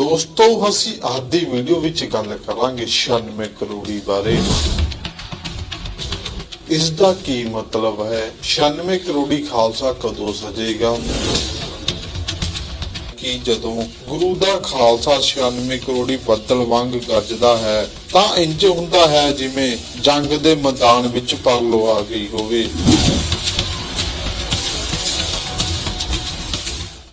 ਦੋਸਤੋ ਅਸੀਂ ਅੱਜ ਦੀ ਵੀਡੀਓ ਵਿੱਚ ਗੱਲ ਕਰਾਂਗੇ 96 ਕਰੋੜੀ ਬਾਰੇ। ਇਸ ਦਾ ਕੀ ਮਤਲਬ ਹੈ? 96 ਕਰੋੜੀ ਖਾਲਸਾ ਕਦੋਂ ਸਜੇਗਾ? ਕਿ ਜਦੋਂ ਗੁਰੂ ਦਾ ਖਾਲਸਾ 96 ਕਰੋੜੀ ਬੱਦਲ ਵਾਂਗ ਗੱਜਦਾ ਹੈ, ਤਾਂ ਇੰਜ ਹੁੰਦਾ ਹੈ ਜਿਵੇਂ ਜੰਗ ਦੇ ਮੈਦਾਨ ਵਿੱਚ ਪਰਲੋ ਆ ਗਈ ਹੋਵੇ।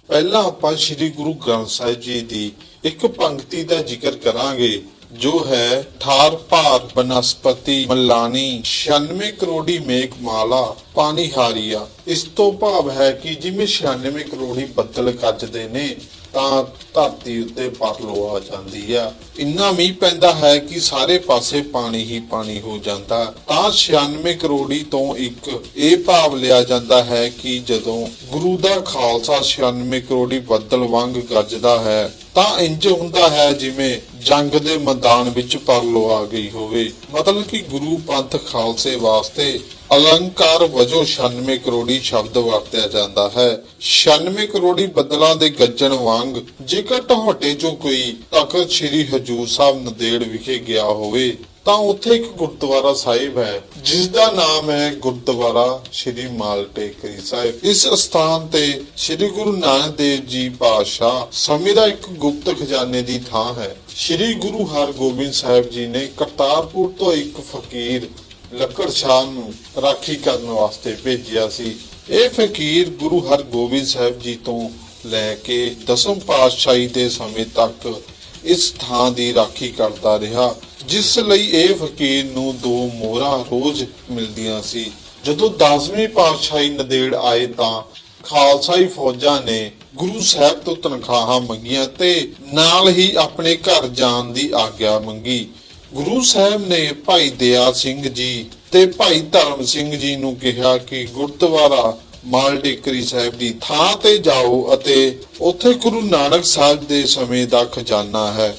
ਪਹਿਲਾਂ ਆਪਾਂ ਸ੍ਰੀ ਗੁਰੂ ਗ੍ਰੰਥ ਸਾਹਿਬ ਜੀ ਦੀ ਇੱਕ ਪੰਕਤੀ ਦਾ ਜ਼ਿਕਰ ਕਰਾਂਗੇ। ਜੋ ਹੈ ਠਾਰ ਭਾਰ ਬਨਸਪਤੀ ਮਲਾਨੀ 96 ਕਰੋੜੀ ਮੇਘ ਮਾਲਾ ਪਾਣੀ ਹਾਰੀਆ। ਇਸ ਤੋਂ ਭਾਵ ਹੈ ਕਿ ਜਿਵੇਂ 96 ਕਰੋੜੀ ਬੱਦਲ ਗੱਜਦੇ ਨੇ, ਤਾਂ ਧਰਤੀ ਉੱਤੇ ਪਰਲੋ ਆ ਜਾਂਦੀ ਆ। ਇੰਨਾ ਮੀਂਹ ਪੈਂਦਾ ਹੈ ਕਿ ਸਾਰੇ ਪਾਸੇ ਪਾਣੀ ਹੀ ਪਾਣੀ ਹੋ ਜਾਂਦਾ। ਤਾਂ 96 ਕਰੋੜੀ ਤੋਂ ਇੱਕ ਇਹ ਭਾਵ ਲਿਆ ਜਾਂਦਾ ਹੈ ਕਿ ਜਦੋਂ ਗੁਰੂ ਦਾ ਖਾਲਸਾ 96 ਕਰੋੜੀ ਬੱਦਲ ਵਾਂਗ ਗੱਜਦਾ ਹੈ, ਤਾਂ ਇੰਜ ਹੁੰਦਾ ਹੈ ਜਿਵੇਂ ਜੰਗ ਦੇ ਮੈਦਾਨ ਵਿੱਚ ਪਰਲੋ ਆ ਗਈ ਹੋਵੇ। ਮਤਲਬ ਕਿ ਗੁਰੂ ਪੰਥ ਖਾਲਸੇ ਵਾਸਤੇ ਅਲੰਕਾਰ ਵਜੋਂ 96 ਕਰੋੜੀ ਸ਼ਬਦ ਵਰਤਿਆ ਜਾਂਦਾ ਹੈ। 96 ਕਰੋੜੀ ਬੱਦਲਾਂ ਦੇ ਗੱਜਣ ਵਾਂਗ ਜੇਕਰ ਤੁਹਾਡੇ ਚੋਂ ਕੋਈ ਤਖਤ ਸ੍ਰੀ ਹਜੂਰ ਸਾਹਿਬ ਨੰਦੇੜ ਵਿਖੇ ਗਿਆ ਹੋਵੇ, ਤਾਂ ਉੱਥੇ ਇੱਕ ਗੁਰਦੁਆਰਾ ਸਾਹਿਬ ਹੈ ਜਿਸ ਦਾ ਨਾਮ ਹੈ ਗੁਰਦੁਆਰਾ ਸ੍ਰੀ ਮਾਲਟੇਕਰੀ ਸਾਹਿਬ। ਇਸ ਸਥਾਨ ਤੇ ਸ੍ਰੀ ਗੁਰੂ ਨਾਨਕ ਦੇਵ ਜੀ ਪਾਤਸ਼ਾਹ ਸਮੇਂ ਦਾ ਇੱਕ ਗੁਪਤ ਖਜ਼ਾਨੇ ਦੀ ਥਾਂ ਹੈ। ਸ੍ਰੀ ਗੁਰੂ ਹਰਗੋਬਿੰਦ ਸਾਹਿਬ ਜੀ ਨੇ ਕਰਤਾਰਪੁਰ ਤੋਂ ਇੱਕ ਫਕੀਰ ਲੱਕੜ ਸ਼ਾਹ ਨੂੰ ਰਾਖੀ ਕਰਨ ਵਾਸਤੇ ਭੇਜਿਆ ਸੀ। ਇਹ ਫਕੀਰ ਗੁਰੂ ਹਰਗੋਬਿੰਦ ਸਾਹਿਬ ਜੀ ਤੋਂ ਲੈ ਕੇ ਦਸਮ ਪਾਤਸ਼ਾਹੀ ਦੇ ਸਮੇਂ ਤੱਕ ਇਸ ਥਾਂ ਦੀ ਰਾਖੀ ਕਰਦਾ ਰਿਹਾ, ਜਿਸ ਲਈ ਇਹ ਫਕੀਰ ਨੂੰ ਦੋ ਮੋਹਰਾਂ ਰੋਜ਼ ਮਿਲਦੀਆਂ ਸੀ। ਜਦੋਂ 10ਵੀਂ ਪਾਤਸ਼ਾਹੀ ਨਦੇੜ ਆਏ ਤਾਂ ਖਾਲਸਾਈ ਫੌਜਾਂ ਨੇ ਗੁਰੂ ਸਾਹਿਬ ਤੋਂ ਤਨਖਾਹਾਂ ਮੰਗੀਆਂ ਤੇ ਨਾਲ ਹੀ ਆਪਣੇ ਘਰ ਜਾਣ ਦੀ ਆਗਿਆ ਮੰਗੀ। ਗੁਰੂ ਸਾਹਿਬ ਨੇ ਭਾਈ ਦਇਆ ਸਿੰਘ ਜੀ ਤੇ ਭਾਈ ਧਰਮ ਸਿੰਘ ਜੀ ਨੂੰ ਕਿਹਾ ਕਿ ਗੁਰਦੁਆਰਾ ਮਾਲਟੇਕਰੀ ਸਾਹਿਬ ਦੀ ਥਾਂ ਤੇ ਜਾਓ ਅਤੇ ਉੱਥੇ ਗੁਰੂ ਨਾਨਕ ਸਾਹਿਬ ਦੇ ਸਮੇਂ ਦਾ ਖਜ਼ਾਨਾ ਹੈ।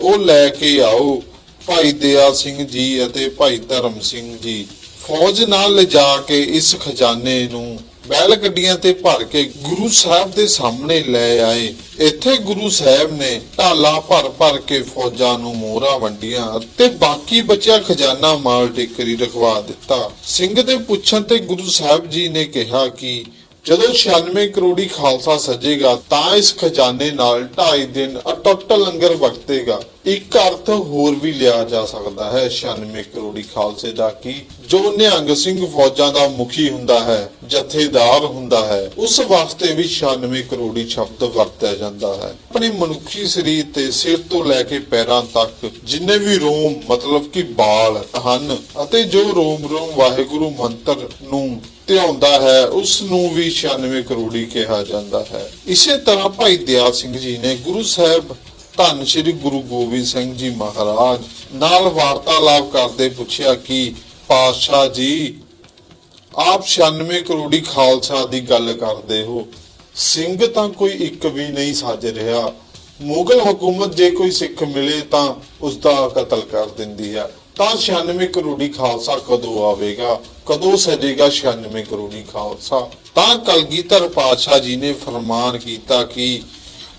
ਉਹ ਲੈ ਕੇ ਆਓ। ਭਾਈ ਦਇਆ ਸਿੰਘ ਜੀ ਅਤੇ ਭਾਈ ਧਰਮ ਸਿੰਘ ਜੀ ਫੌਜ ਨਾਲ ਲਿਜਾ ਕੇ ਇਸ ਖਜ਼ਾਨੇ ਨੂੰ ਬੈਲ ਗੱਡੀਆਂ ਤੇ ਭਰ ਕੇ ਗੁਰੂ ਸਾਹਿਬ ਦੇ ਸਾਹਮਣੇ ਲੈ ਆਏ। ਇੱਥੇ ਗੁਰੂ ਸਾਹਿਬ ਨੇ ਢਾਲਾ ਭਰ ਭਰ ਕੇ ਫੌਜਾਂ ਨੂੰ ਮੋਹਰਾਂ ਵੰਡੀਆਂ ਤੇ ਬਾਕੀ ਬਚਿਆ ਖਜ਼ਾਨਾ ਮਾਲ ਟੇਕਰੀ ਰਖਵਾ ਦਿੱਤਾ। ਸਿੰਘ ਦੇ ਪੁੱਛਣ ਤੇ ਗੁਰੂ ਸਾਹਿਬ ਜੀ ਨੇ ਕਿਹਾ ਕਿ ਜਦੋਂ 96 ਕਰੋੜੀ ਖਾਲਸਾ ਸਜੇਗਾ, ਤਾਂ ਇਸ ਖਜ਼ਾਨੇ ਨਾਲ 2.5 ਦਿਨ ਅਟੁੱਟ ਲੰਗਰ ਵਰਤੇਗਾ। ਇੱਕ ਅਰਥ ਹੋਰ ਵੀ ਲਿਆ ਜਾ ਸਕਦਾ ਹੈ 96 ਕਰੋੜੀ ਖਾਲਸੇ ਦਾ ਕੀ? ਜੋ ਨਿਹੰਗ ਸਿੰਘ ਫੌਜਾਂ ਦਾ ਮੁਖੀ ਹੁੰਦਾ ਹੈ, ਜਥੇਦਾਰ ਹੁੰਦਾ ਹੈ, ਉਸ ਵਾਸਤੇ ਵੀ 96 ਕਰੋੜੀ ਸ਼ਬਦ ਵਰਤਿਆ ਜਾਂਦਾ ਹੈ। ਆਪਣੇ ਮਨੁੱਖੀ ਸਰੀਰ ਤੇ ਸਿਰ ਤੋਂ ਲੈ ਕੇ ਪੈਰਾਂ ਤੱਕ ਜਿੰਨੇ ਵੀ ਰੋਮ, ਮਤਲਬ ਕਿ ਬਾਲ ਹਨ ਅਤੇ ਜੋ ਰੋਮ ਰੋਮ ਵਾਹਿਗੁਰੂ ਮੰਤਰ ਨੂੰ ਧਿਆਉਂਦਾ ਹੈ ਉਸ ਨੂੰ ਵੀ 96 ਕਰੋੜੀ ਕਿਹਾ ਜਾਂਦਾ ਹੈ। ਇਸੇ ਤਰ੍ਹਾਂ ਭਾਈ ਦਿਆਲ ਸਿੰਘ ਜੀ ਨੇ ਗੁਰੂ ਸਾਹਿਬ, ਧੰਨ ਸ਼੍ਰੀ ਗੁਰੂ ਗੋਬਿੰਦ ਸਿੰਘ ਜੀ ਮਹਾਰਾਜ ਨਾਲ ਵਾਰਤਾਲਾਪ ਕਰਦੇ ਪੁੱਛਿਆ ਕਿ, ਪਾਤਸ਼ਾਹ ਜੀ, ਆਪ 96 ਕਰੋੜੀ ਖਾਲਸਾ ਦੀ ਗੱਲ ਕਰਦੇ ਹੋ। ਸਿੰਘ ਤਾਂ ਕੋਈ ਇੱਕ ਵੀ ਨਹੀਂ ਸੱਜ ਰਿਹਾ। ਮੁਗਲ ਹਕੂਮਤ ਜੇ ਕੋਈ ਸਿੱਖ ਮਿਲੇ ਤਾਂ ਉਸ ਦਾ ਕਤਲ ਕਰ ਦਿੰਦੀ ਹੈ। ਤਾਂ 96 ਕਰੋੜੀ ਖਾਲਸਾ ਕਦੋਂ ਆਵੇਗਾ? ਕਦੋਂ ਸਜੇਗਾ 96 ਕਰੋੜੀ ਖਾਲਸਾ? ਤਾਂ ਕਲਗੀਧਰ ਪਾਤਸ਼ਾਹ ਜੀ ਨੇ ਫਰਮਾਨ ਕੀਤਾ ਕਿ,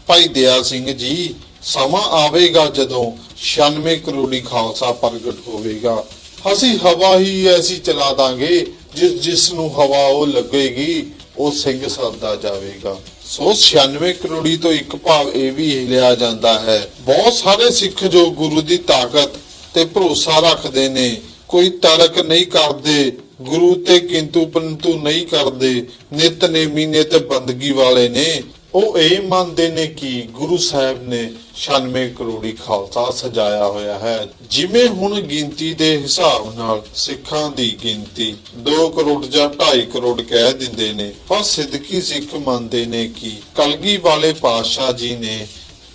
ਭਾਈ ਦਇਆ ਸਿੰਘ ਜੀ, ਸਮਾਂ ਆਵੇਗਾ ਜਦੋਂ 96 ਕਰੋੜੀ ਖਾਲਸਾ ਪ੍ਰਗਟ ਹੋਵੇਗਾ। ਅਸੀਂ ਹਵਾ ਹੀ ਐਸੀ ਚਲਾ ਦਾਂਗੇ, ਜਿਸ ਜਿਸ ਨੂੰ ਹਵਾ ਉਹ ਲੱਗੇਗੀ, ਉਹ ਸਿੰਘ ਸਰਦਾ ਜਾਵੇਗਾ। ਸੋ 96 ਕਰੋੜੀ ਤੋਂ ਇੱਕ ਭਾਵ ਇਹ ਵੀ ਲਿਆ ਜਾਂਦਾ ਹੈ, ਬਹੁਤ ਸਾਰੇ ਸਿੱਖ ਜੋ ਗੁਰੂ ਦੀ ਤਾਕਤ ਤੇ ਭਰੋਸਾ ਰੱਖਦੇ ਨੇ। ਕੋਈ ਤਰਕ ਨਹੀਂ ਕਰਦੇ, ਗੁਰੂ ਤੇ ਕਿੰਤੂ ਪਰੰਤੂ ਨਹੀਂ ਕਰਦੇ ਨਿਤਨੇਮੀ ਨੇ ਤੇ ਬੰਦਗੀ ਵਾਲੇ ਨੇ। ਉਹ ਇਹ ਮੰਨਦੇ ਨੇ ਕਿ ਗੁਰੂ ਸਾਹਿਬ ਨੇ 96 ਕਰੋੜੀ ਖਾਲਸਾ ਸਜਾਇਆ ਹੋਇਆ ਹੈ। ਜਿਵੇਂ ਹੁਣ ਗਿਣਤੀ ਦੇ ਹਿਸਾਬ ਨਾਲ ਸਿੱਖਾਂ ਦੀ ਗਿਣਤੀ 2 ਕਰੋੜ ਜਾਂ 2.5 ਕਰੋੜ ਕਹਿ ਦਿੰਦੇ ਨੇ। ਪਰ ਸਿੱਧਕੀ ਸਿੱਖ ਮੰਨਦੇ ਨੇ ਕਿ ਕਲਗੀ ਵਾਲੇ ਪਾਤਸ਼ਾਹ ਜੀ ਨੇ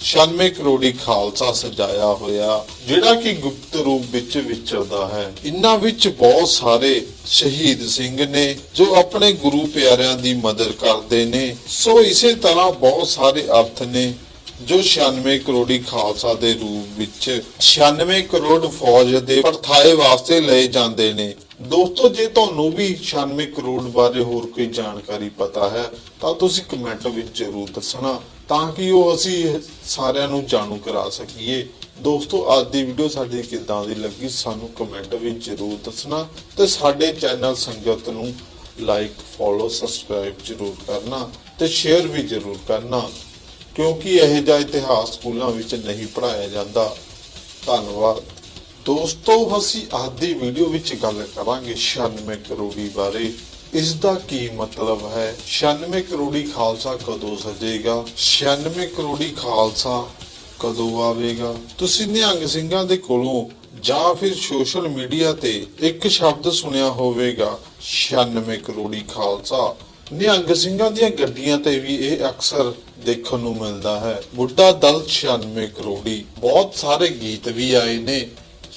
96 ਕਰੋੜੀ ਖਾਲਸਾ ਸਜਾਇਆ ਹੋਇਆ, ਜਿਹੜਾ ਕਿ ਗੁਪਤ ਰੂਪ ਵਿੱਚ ਵਿਚਰਦਾ ਹੈ। ਇਨ੍ਹਾਂ ਵਿੱਚ ਬਹੁਤ ਸਾਰੇ ਸ਼ਹੀਦ ਸਿੰਘ ਨੇ, ਜੋ ਆਪਣੇ ਗੁਰੂ ਪਿਆਰਿਆਂ ਦੀ ਮਦਦ ਕਰਦੇ ਨੇ। ਸੋ ਇਸੇ ਤਰ੍ਹਾਂ ਬਹੁਤ ਸਾਰੇ ਅਰਥ ਨੇ, ਜੋ 96 ਕਰੋੜੀ ਖਾਲਸਾ ਦੇ ਰੂਪ ਵਿੱਚ 96 ਕਰੋੜ ਫੌਜ ਦੇ ਪਰਥਾਏ ਵਾਸਤੇ ਲਏ ਜਾਂਦੇ ਨੇ। ਦੋਸਤੋ, ਜੇ ਤੁਹਾਨੂੰ ਵੀ 96 ਕਰੋੜ ਬਾਰੇ ਹੋਰ ਕੋਈ ਜਾਣਕਾਰੀ ਪਤਾ ਹੈ, ਤਾਂ ਤੁਸੀਂ ਕਮੈਂਟ ਵਿੱਚ ਜ਼ਰੂਰ ਦੱਸਣਾ। ਤਾਂ ਕਿ ਉਹ ਅਸੀਂ ਸਾਰਿਆਂ ਨੂੰ ਜਾਣੂ ਕਰਾ ਸਕੀਏ। ਦੋਸਤੋ, ਅੱਜ ਦੀ ਵੀਡੀਓ ਸਾਡੀ ਕਿੱਦਾਂ ਦੀ ਲੱਗੀ, ਸਾਨੂੰ ਕਮੈਂਟ ਵਿੱਚ ਜ਼ਰੂਰ ਦੱਸਣਾ ਤੇ ਸਾਡੇ ਚੈਨਲ ਸੰਗਤ ਨੂੰ ਲਾਈਕ ਫੋਲੋ ਸਬਸਕ੍ਰਾਈਬ ਜ਼ਰੂਰ ਕਰਨਾ ਤੇ ਸ਼ੇਅਰ ਵੀ ਜ਼ਰੂਰ ਕਰਨਾ, ਕਿਉਂਕਿ ਇਹ ਜਿਹਾ ਇਤਿਹਾਸ ਸਕੂਲਾਂ ਵਿੱਚ ਨਹੀਂ ਪੜਾਇਆ ਜਾਂਦਾ। ਧੰਨਵਾਦ। ਦੋਸਤੋ, ਅਸੀਂ ਅੱਜ ਦੀ ਵੀਡੀਓ ਵਿੱਚ ਗੱਲ ਕਰਾਂਗੇ 96 ਕਰੋੜੀ ਬਾਰੇ। ਇਸ ਦਾ ਕੀ ਮਤਲਬ ਹੈ? 96 ਕਰੋੜੀ ਖਾਲਸਾ ਕਦੋਂ ਸਜੇਗਾ? 96 ਕਰੋੜੀ ਖਾਲਸਾ ਕਦੋਂ ਆਵੇਗਾ? ਤੁਸੀਂ ਨਿਹੰਗ ਸਿੰਘਾਂ ਦੇ ਕੋਲੋਂ ਜਾਂ ਫਿਰ ਸੋਸ਼ਲ ਮੀਡੀਆ ਤੇ ਇੱਕ ਸ਼ਬਦ ਸੁਣਿਆ ਹੋਵੇਗਾ 96 ਕਰੋੜੀ ਖਾਲਸਾ। ਨਿਹੰਗ ਸਿੰਘਾਂ ਦੀਆਂ ਗੱਡੀਆਂ ਤੇ ਵੀ ਇਹ ਅਕਸਰ ਦੇਖਣ ਨੂੰ ਮਿਲਦਾ ਹੈ। ਬੁੱਢਾ ਦਲ 96 ਕਰੋੜੀ। ਬਹੁਤ ਸਾਰੇ ਗੀਤ ਵੀ ਆਏ ਨੇ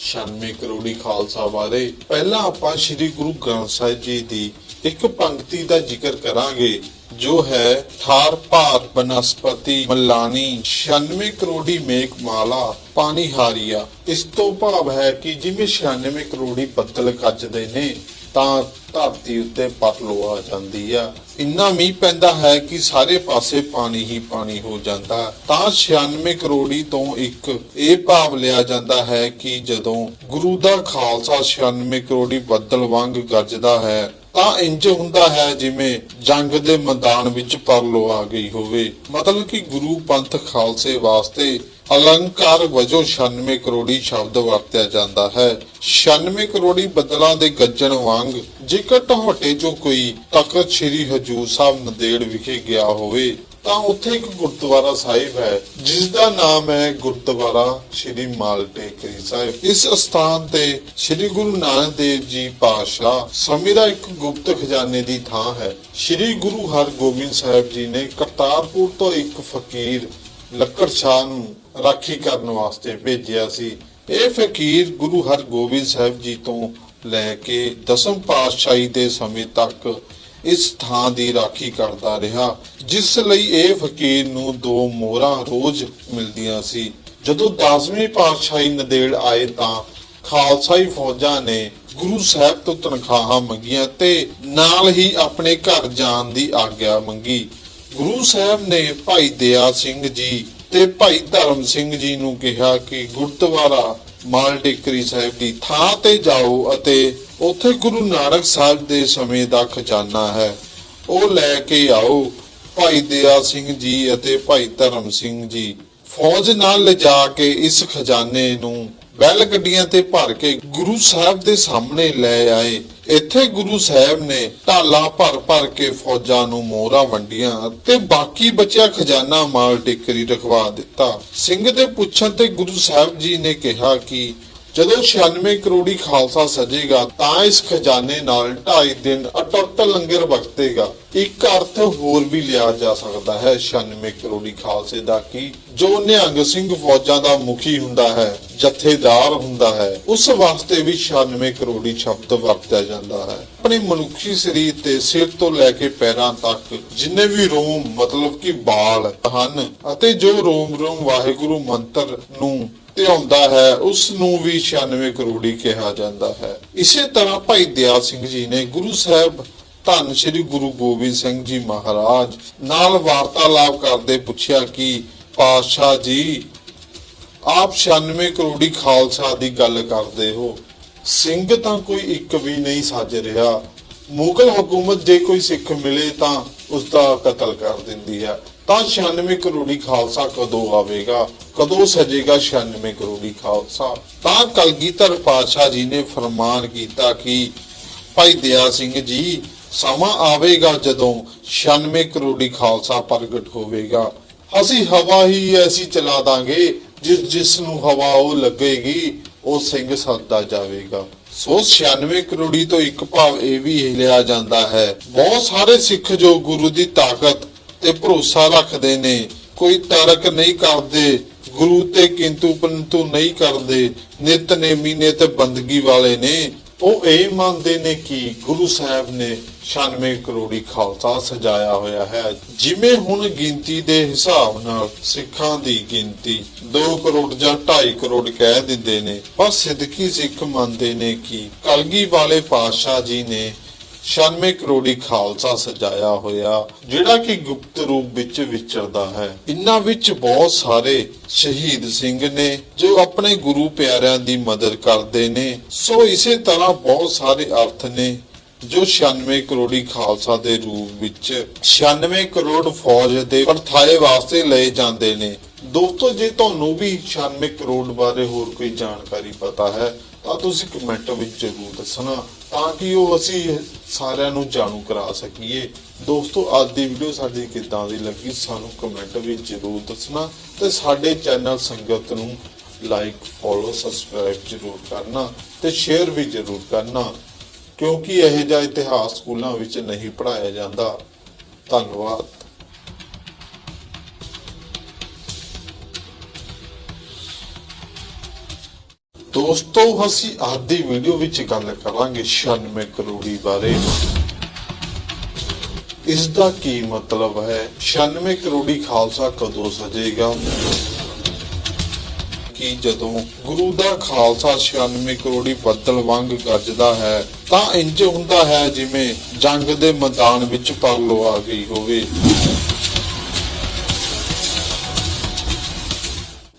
96 ਕਰੋੜੀ ਖਾਲਸਾ ਬਾਰੇ। ਪਹਿਲਾਂ ਆਪਾਂ ਸ੍ਰੀ ਗੁਰੂ ਗ੍ਰੰਥ ਸਾਹਿਬ ਜੀ ਦੀ ਇੱਕ ਪੰਕਤੀ ਦਾ ਜ਼ਿਕਰ ਕਰਾਂਗੇ, ਜੋ ਹੈ ਥਾਰ ਭਾਰ, ਬਨਸਪਤੀ ਮਲਾਨੀ 96 ਕਰੋੜੀ ਮੇਕ ਮਾਲਾ ਪਾਣੀ ਹਾਰੀਆ ਇਸ ਤੋਂ ਭਾਵ ਹੈ ਕਿ ਜਿਵੇਂ 96 ਕਰੋੜੀ ਬੱਦਲ ਗੱਜਦੇ ਨੇ, ਤਾਂ ਧਰਤੀ ਉੱਤੇ ਪਰਲੋ ਆ ਜਾਂਦੀ ਆ। ਇੰਨਾ ਮੀਂਹ ਪੈਂਦਾ ਹੈ ਕਿ ਸਾਰੇ ਪਾਸੇ ਪਾਣੀ ਹੀ ਪਾਣੀ ਹੋ ਜਾਂਦਾ। ਤਾਂ 96 ਕਰੋੜੀ ਤੋਂ ਇੱਕ ਇਹ ਭਾਵ ਲਿਆ ਜਾਂਦਾ ਹੈ ਕਿ ਜਦੋਂ ਗੁਰੂ ਦਾ ਖਾਲਸਾ 96 ਕਰੋੜੀ ਬੱਦਲ ਵਾਂਗ ਗੱਜਦਾ ਹੈ ਤਾਂ ਇੰਜ ਹੁੰਦਾ ਹੈ ਜਿਵੇਂ ਜੰਗ ਦੇ ਮੈਦਾਨ ਵਿੱਚ ਪਰਲੋ ਆ ਗਈ ਹੋਵੇ। ਮਤਲਬ ਕਿ ਗੁਰੂ ਪੰਥ ਖਾਲਸੇ ਵਾਸਤੇ ਅਲੰਕਾਰ ਵਜੋਂ 96 ਕਰੋੜੀ ਸ਼ਬਦ ਵਰਤਿਆ ਜਾਂਦਾ ਹੈ। 96 ਕਰੋੜੀ ਬੱਦਲਾਂ ਦੇ ਗੱਜਣ ਵਾਂਗ ਜੇਕਰ ਤੁਹਾਡੇ ਚੋਂ ਕੋਈ ਤਖਤ ਸ੍ਰੀ ਹਜੂਰ ਸਾਹਿਬ ਨੰਦੇੜ ਵਿਖੇ ਗਿਆ ਹੋਵੇ ਤਾਂ ਉੱਥੇ ਇੱਕ ਗੁਰਦੁਆਰਾ ਸਾਹਿਬ ਹੈ ਜਿਸ ਦਾ ਨਾਮ ਹੈ ਗੁਰਦੁਆਰਾ ਸ੍ਰੀ ਮਾਲਟੇਕਰੀ ਸਾਹਿਬ। ਇਸ ਸਥਾਨ ਤੇ ਸ੍ਰੀ ਗੁਰੂ ਨਾਨਕ ਦੇਵ ਜੀ ਪਾਤਸ਼ਾਹ ਸਮੇਂ ਦਾ ਇੱਕ ਗੁਪਤ ਖਜ਼ਾਨੇ ਦੀ ਥਾਂ ਹੈ। ਸ੍ਰੀ ਗੁਰੂ ਹਰਗੋਬਿੰਦ ਸਾਹਿਬ ਜੀ ਨੇ ਕਰਤਾਰਪੁਰ ਤੋਂ ਇੱਕ ਫਕੀਰ ਲੱਕੜ ਸ਼ਾਹ ਨੂੰ ਰਾਖੀ ਕਰਨ ਵਾਸਤੇ ਭੇਜਿਆ ਸੀ। ਇਹ ਫਕੀਰ ਗੁਰੂ ਹਰਗੋਬਿੰਦ ਸਾਹਿਬ ਜੀ ਤੋਂ ਲੈ ਕੇ ਦਸਮ ਪਾਤਸ਼ਾਹੀ ਦੇ ਸਮੇਂ ਤੱਕ ਇਸ ਥਾਂ ਦੀ ਰਾਖੀ ਕਰਦਾ ਰਿਹਾ, ਜਿਸ ਲਈ ਇਹ ਫਕੀਰ ਨੂੰ ਦੋ ਮੋਹਰਾਂ ਰੋਜ਼ ਮਿਲਦੀਆਂ ਸੀ। ਜਦੋਂ 10ਵੀਂ ਪਾਤਸ਼ਾਹੀ ਨਦੇੜ ਆਏ ਤਾਂ ਖਾਲਸਾਈ ਫੌਜਾਂ ਨੇ ਗੁਰੂ ਸਾਹਿਬ ਤੋਂ ਤਨਖਾਹਾਂ ਮੰਗੀਆਂ ਤੇ ਨਾਲ ਹੀ ਆਪਣੇ ਘਰ ਜਾਣ ਦੀ ਆਗਿਆ ਮੰਗੀ। ਗੁਰੂ ਸਾਹਿਬ ਨੇ ਭਾਈ ਦਇਆ ਸਿੰਘ ਜੀ ਤੇ ਭਾਈ ਧਰਮ ਸਿੰਘ ਜੀ ਨੂੰ ਕਿਹਾ ਕਿ ਗੁਰਦੁਆਰਾ ਮਾਲ ਟੇਕਰੀ ਸਾਹਿਬ ਦੀ ਥਾਂ ਤੇ ਜਾਓ ਅਤੇ ਉੱਥੇ ਗੁਰੂ ਨਾਨਕ ਸਾਹਿਬ ਦੇ ਸਮੇਂ ਦਾ ਖਜ਼ਾਨਾ ਹੈ। ਉਹ ਲੈ ਕੇ ਆਓ ਭਾਈ ਦਇਆ ਸਿੰਘ ਜੀ ਅਤੇ ਭਾਈ ਧਰਮ ਸਿੰਘ ਜੀ। ਫੌਜ ਨਾਲ ਲਿਜਾ ਕੇ ਇਸ ਖਜ਼ਾਨੇ ਨੂੰ ਬੈਲ ਗੱਡੀਆਂ ਤੇ ਭਰ ਕੇ ਗੁਰੂ ਸਾਹਿਬ ਦੇ ਸਾਹਮਣੇ ਲੈ ਆਏ। ਇੱਥੇ ਗੁਰੂ ਸਾਹਿਬ ਨੇ ਢਾਲਾ ਭਰ ਭਰ ਕੇ ਫੌਜਾਂ ਨੂੰ ਮੋਹਰਾਂ ਵੰਡੀਆਂ ਤੇ ਬਾਕੀ ਬਚਿਆ ਖਜ਼ਾਨਾ ਮਾਲ ਟਿਕਰੀ ਰਖਵਾ ਦਿੱਤਾ। ਸਿੰਘ ਦੇ ਪੁੱਛਣ ਤੇ ਗੁਰੂ ਸਾਹਿਬ ਜੀ ਨੇ ਕਿਹਾ ਕਿ ਜਦੋਂ 96 ਕਰੋੜੀ ਖਾਲਸਾ ਸਜੇਗਾ, ਤਾਂ ਇਸ ਖਜ਼ਾਨੇ ਨਾਲ 2.5 ਦਿਨ ਅਟੁੱਟ ਲੰਗਰ ਵਰਤੇਗਾ। ਇੱਕ ਅਰਥ ਹੋਰ ਵੀ ਲਿਆ ਜਾ ਸਕਦਾ ਹੈ 96 ਕਰੋੜੀ ਖਾਲਸੇ ਦਾ ਕਿ? ਜੋ ਨਿਹੰਗ ਸਿੰਘ ਫੌਜਾਂ ਦਾ ਮੁਖੀ ਹੁੰਦਾ ਹੈ, ਜਥੇਦਾਰ ਹੁੰਦਾ ਹੈ, ਉਸ ਵਾਸਤੇ ਵੀ 96 ਕਰੋੜੀ ਸ਼ਬਦ ਵਰਤਿਆ ਜਾਂਦਾ ਹੈ। ਆਪਣੇ ਮਨੁੱਖੀ ਸਰੀਰ ਤੇ ਸਿਰ ਤੋਂ ਲੈ ਕੇ ਪੈਰਾਂ ਤੱਕ ਜਿੰਨੇ ਵੀ ਰੋਮ, ਮਤਲਬ ਕਿ ਬਾਲ ਹਨ ਅਤੇ ਜੋ ਰੋਮ ਰੋਮ ਵਾਹਿਗੁਰੂ ਮੰਤਰ ਨੂੰ ਧਿਆਉਂਦਾ ਹੈ ਉਸ ਨੂੰ ਵੀ 96 ਕਰੋੜੀ ਕਿਹਾ ਜਾਂਦਾ ਹੈ। ਇਸੇ ਤਰ੍ਹਾਂ ਭਾਈ ਦਿਆ ਸਿੰਘ ਜੀ ਨੇ ਗੁਰੂ ਸਾਹਿਬ ਧੰਨ ਸ੍ਰੀ ਗੁਰੂ ਗੋਬਿੰਦ ਸਿੰਘ ਜੀ ਮਹਾਰਾਜ ਨਾਲ ਵਾਰਤਾਲਾਪ ਕਰਦੇ ਪੁੱਛਿਆ ਕਿ, ਪਾਤਸ਼ਾਹ ਜੀ, ਆਪ 96 ਕਰੋੜੀ ਖਾਲਸਾ ਦੀ ਗੱਲ ਕਰਦੇ ਹੋ। ਸਿੰਘ ਤਾਂ ਕੋਈ ਇੱਕ ਵੀ ਨਹੀਂ ਸੱਜ ਰਿਹਾ। ਮੁਗਲ ਹਕੂਮਤ ਜੇ ਕੋਈ ਸਿੱਖ ਮਿਲੇ ਤਾਂ ਉਸ ਦਾ ਕਤਲ ਕਰ ਦਿੰਦੀ ਹੈ। ਤਾਂ 96 ਕਰੋੜੀ ਖਾਲਸਾ ਕਦੋਂ ਆਵੇਗਾ? ਕਦੋਂ ਸਜੇਗਾ 96 ਕਰੋੜੀ ਖਾਲਸਾ? ਤਾਂ ਕਲਗੀਧਰ ਪਾਤਸ਼ਾਹ ਜੀ ਨੇ ਫਰਮਾਨ ਕੀਤਾ ਕਿ, ਭਾਈ ਦਇਆ ਸਿੰਘ ਜੀ, ਸਮਾਂ ਆਵੇਗਾ ਜਦੋਂ 96 ਕਰੋੜੀ ਖਾਲਸਾ ਪ੍ਰਗਟ ਹੋਵੇਗਾ। ਅਸੀਂ ਹਵਾ ਹੀ ਐਸੀ ਚਲਾ ਦਾਂਗੇ, ਜਿਸ ਜਿਸ ਨੂੰ ਹਵਾ ਉਹ ਲੱਗੇਗੀ, ਉਹ ਸਿੰਘ ਸੱਦਾ ਜਾਵੇਗਾ। ਸੋ 96 ਕਰੋੜੀ ਤੋਂ ਇੱਕ ਭਾਵ ਇਹ ਵੀ ਲਿਆ ਜਾਂਦਾ ਹੈ, ਬਹੁਤ ਸਾਰੇ ਸਿੱਖ ਜੋ ਗੁਰੂ ਦੀ ਤਾਕਤ ਤੇ ਭਰੋਸਾ ਰੱਖਦੇ ਨੇ। ਕੋਈ ਤਰਕ ਨਹੀਂ ਕਰਦੇ, ਗੁਰੂ ਤੇ ਕਿੰਤੂ ਪਰੰਤੂ ਨਹੀਂ ਕਰਦੇ ਨਿਤਨੇਮੀ ਨੇ ਤੇ ਬੰਦਗੀ ਵਾਲੇ ਨੇ। ਉਹ ਇਹ ਮੰਨਦੇ ਨੇ ਕਿ ਗੁਰੂ ਸਾਹਿਬ ਨੇ 96 ਕਰੋੜੀ ਖਾਲਸਾ ਸਜਾਇਆ ਹੋਇਆ ਹੈ। ਜਿਵੇਂ ਹੁਣ ਗਿਣਤੀ ਦੇ ਹਿਸਾਬ ਨਾਲ ਸਿੱਖਾਂ ਦੀ ਗਿਣਤੀ 2 ਕਰੋੜ ਜਾਂ 2.5 ਕਰੋੜ ਕਹਿ ਦਿੰਦੇ ਨੇ। ਪਰ ਸਿੱਧਕੀ ਸਿੱਖ ਮੰਨਦੇ ਨੇ ਕਿ ਕਲਗੀ ਵਾਲੇ ਪਾਤਸ਼ਾਹ ਜੀ ਨੇ 96 ਕਰੋੜੀ ਖਾਲਸਾ ਸਜਾਇਆ ਹੋਇਆ, ਜਿਹੜਾ ਕਿ ਗੁਪਤ ਰੂਪ ਵਿੱਚ ਵਿਚਰਦਾ ਹੈ। ਇਨ੍ਹਾਂ ਵਿੱਚ ਬਹੁਤ ਸਾਰੇ ਸ਼ਹੀਦ ਸਿੰਘ ਨੇ, ਜੋ ਆਪਣੇ ਗੁਰੂ ਪਿਆਰਿਆਂ ਦੀ ਮਦਦ ਕਰਦੇ ਨੇ। ਸੋ ਇਸੇ ਤਰ੍ਹਾਂ ਬਹੁਤ ਸਾਰੇ ਅਰਥ ਨੇ, ਜੋ 96 ਕਰੋੜੀ ਖਾਲਸਾ ਦੇ ਰੂਪ ਵਿੱਚ 96 ਕਰੋੜ ਫੌਜ ਦੇ ਪਰਥਾਏ ਵਾਸਤੇ ਲਏ ਜਾਂਦੇ ਨੇ। ਦੋਸਤੋ, ਜੇ ਤੁਹਾਨੂੰ ਵੀ 96 ਕਰੋੜ ਬਾਰੇ ਹੋਰ ਕੋਈ ਜਾਣਕਾਰੀ ਪਤਾ ਹੈ, ਤਾਂ ਤੁਸੀਂ ਕਮੈਂਟ ਵਿੱਚ ਜ਼ਰੂਰ ਦੱਸਣਾ। ਤਾਂ ਕਿ ਉਹ ਅਸੀਂ ਸਾਰਿਆਂ ਨੂੰ ਜਾਣੂ ਕਰਾ ਸਕੀਏ। ਦੋਸਤੋ, ਅੱਜ ਦੀ ਵੀਡੀਓ ਸਾਡੀ ਕਿੱਦਾਂ ਦੀ ਲੱਗੀ, ਸਾਨੂੰ ਕਮੈਂਟ ਵਿੱਚ ਜ਼ਰੂਰ ਦੱਸਣਾ ਤੇ ਸਾਡੇ ਚੈਨਲ ਸੰਗਤ ਨੂੰ ਲਾਈਕ ਫੋਲੋ ਸਬਸਕ੍ਰਾਈਬ ਜ਼ਰੂਰ ਕਰਨਾ ਤੇ ਸ਼ੇਅਰ ਵੀ ਜ਼ਰੂਰ ਕਰਨਾ, ਕਿਉਂਕਿ ਇਹ ਜਿਹਾ ਇਤਿਹਾਸ ਸਕੂਲਾਂ ਵਿੱਚ ਨਹੀਂ ਪੜਾਇਆ ਜਾਂਦਾ। ਧੰਨਵਾਦ। ਦੋਸਤੋ ਅਸੀਂ ਅੱਜ ਦੀ ਵੀਡੀਓ ਵਿੱਚ ਗੱਲ ਕਰਾਂਗੇ 96 ਕਰੋੜੀ ਬਾਰੇ। ਇਸ ਦਾ ਕੀ ਮਤਲਬ ਹੈ? 96 ਕਰੋੜੀ ਖਾਲਸਾ ਕਦੋਂ ਸਜੇਗਾ? ਕਿ ਜਦੋਂ ਗੁਰੂ ਦਾ ਖਾਲਸਾ 96 ਕਰੋੜੀ ਬੱਦਲ ਵਾਂਗ ਗੱਜਦਾ ਹੈ, ਤਾਂ ਇੰਜ ਹੁੰਦਾ ਹੈ ਜਿਵੇਂ ਜੰਗ ਦੇ ਮੈਦਾਨ ਵਿੱਚ ਪਰਲੋ ਆ ਗਈ ਹੋਵੇ।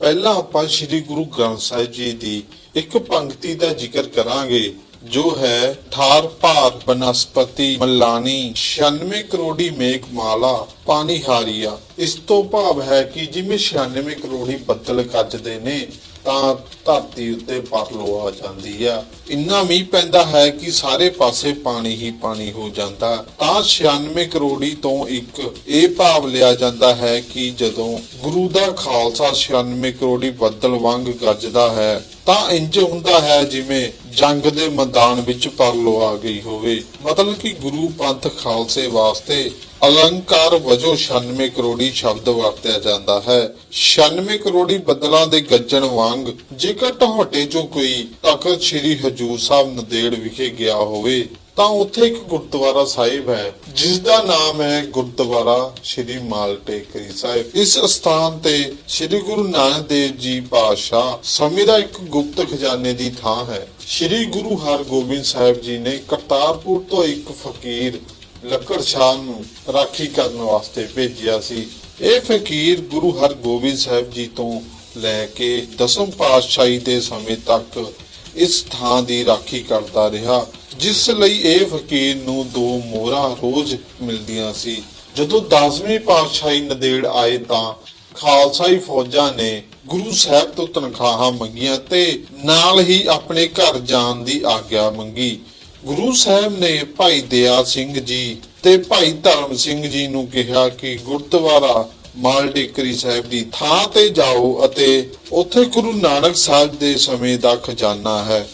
ਪਹਿਲਾਂ ਆਪਾਂ ਸ੍ਰੀ ਗੁਰੂ ਗ੍ਰੰਥ ਸਾਹਿਬ ਜੀ ਦੀ ਇੱਕ ਪੰਕਤੀ ਦਾ ਜ਼ਿਕਰ ਕਰਾਂਗੇ। ਜੋ ਹੈ ਠਾਰ ਭਾਰ ਬਨਸਪਤੀ ਮਲਾਨੀ 96 ਕਰੋੜੀ ਮੇਘ ਮਾਲਾ ਪਾਣੀ ਹਾਰੀਆ ਇਸ ਤੋਂ ਭਾਵ ਹੈ ਕਿ ਜਿਵੇਂ 96 ਕਰੋੜੀ ਬੱਦਲ ਗੱਜਦੇ ਨੇ, ਤਾਂ ਧਰਤੀ ਉੱਤੇ ਪਰਲੋ ਆ ਜਾਂਦੀ ਆ। ਇੰਨਾ ਮੀਂਹ ਪੈਂਦਾ ਹੈ ਕਿ ਸਾਰੇ ਪਾਸੇ ਪਾਣੀ ਹੀ ਪਾਣੀ ਹੋ ਜਾਂਦਾ। ਤਾਂ 96 ਕਰੋੜੀ ਤੋਂ ਇੱਕ ਇਹ ਭਾਵ ਲਿਆ ਜਾਂਦਾ ਹੈ ਕਿ ਜਦੋਂ ਗੁਰੂ ਦਾ ਖਾਲਸਾ 96 ਕਰੋੜੀ ਬੱਦਲ ਵਾਂਗ ਗੱਜਦਾ ਹੈ, ਤਾਂ ਇੰਜ ਹੁੰਦਾ ਹੈ ਜਿਵੇਂ ਜੰਗ ਦੇ ਮੈਦਾਨ ਵਿੱਚ ਪਰਲੋ ਆ ਗਈ ਹੋਵੇ। ਮਤਲਬ ਕਿ ਗੁਰੂ ਪੰਥ ਖਾਲਸੇ ਵਾਸਤੇ ਅਲੰਕਾਰ ਵਜੋਂ 96 ਕਰੋੜੀ ਸ਼ਬਦ ਵਰਤਿਆ ਜਾਂਦਾ ਹੈ। 96 ਕਰੋੜੀ ਬੱਦਲਾਂ ਦੇ ਗੱਜਣ ਵਾਂਗ ਜੇਕਰ ਤੁਹਾਡੇ ਚੋਂ ਕੋਈ ਤਖਤ ਸ੍ਰੀ ਹਜੂਰ ਸਾਹਿਬ ਨੰਦੇੜ ਵਿਖੇ ਗਿਆ ਹੋਵੇ ਤਾਂ ਉੱਥੇ ਇੱਕ ਗੁਰਦੁਆਰਾ ਸਾਹਿਬ ਹੈ ਜਿਸ ਦਾ ਨਾਮ ਹੈ ਗੁਰਦੁਆਰਾ ਸ੍ਰੀ ਮਾਲਟੇਕਰੀ ਸਾਹਿਬ। ਇਸ ਸਥਾਨ ਤੇ ਸ੍ਰੀ ਗੁਰੂ ਨਾਨਕ ਦੇਵ ਜੀ ਪਾਤਸ਼ਾਹ ਸਮੇਂ ਦਾ ਇੱਕ ਗੁਪਤ ਖਜ਼ਾਨੇ ਦੀ ਥਾਂ ਹੈ। ਸ੍ਰੀ ਗੁਰੂ ਹਰਗੋਬਿੰਦ ਸਾਹਿਬ ਜੀ ਨੇ ਕਰਤਾਰਪੁਰ ਤੋਂ ਇੱਕ ਫਕੀਰ ਲੱਕੜ ਸ਼ਾਹ ਨੂੰ ਰਾਖੀ ਕਰਨ ਵਾਸਤੇ ਭੇਜਿਆ ਸੀ। ਇਹ ਫਕੀਰ ਗੁਰੂ ਹਰਗੋਬਿੰਦ ਸਾਹਿਬ ਜੀ ਤੋਂ ਲੈ ਕੇ ਦਸਮ ਪਾਤਸ਼ਾਹੀ ਦੇ ਸਮੇਂ ਤੱਕ ਇਸ ਥਾਂ ਦੀ ਰਾਖੀ ਕਰਦਾ ਰਿਹਾ, ਜਿਸ ਲਈ ਇਹ ਫਕੀਰ ਨੂੰ ਦੋ ਮੋਹਰਾਂ ਰੋਜ਼ ਮਿਲਦੀਆਂ ਸੀ। ਜਦੋਂ 10ਵੀਂ ਪਾਤਸ਼ਾਹੀ ਨਦੇੜ ਆਏ ਤਾਂ ਖਾਲਸਾਈ ਫੌਜਾਂ ਨੇ ਗੁਰੂ ਸਾਹਿਬ ਤੋਂ ਤਨਖਾਹਾਂ ਮੰਗੀਆਂ ਤੇ ਨਾਲ ਹੀ ਆਪਣੇ ਘਰ ਜਾਣ ਦੀ ਆਗਿਆ ਮੰਗੀ। ਗੁਰੂ ਸਾਹਿਬ ਨੇ ਭਾਈ ਦਇਆ ਸਿੰਘ ਜੀ ਤੇ ਭਾਈ ਧਰਮ ਸਿੰਘ ਜੀ ਨੂੰ ਕਿਹਾ ਕਿ ਗੁਰਦੁਆਰਾ ਮਾਲਟੇਕਰੀ ਸਾਹਿਬ ਦੀ ਥਾਂ ਤੇ ਜਾਓ ਅਤੇ ਉੱਥੇ ਗੁਰੂ ਨਾਨਕ ਸਾਹਿਬ ਦੇ ਸਮੇਂ ਦਾ ਖਜ਼ਾਨਾ ਹੈ।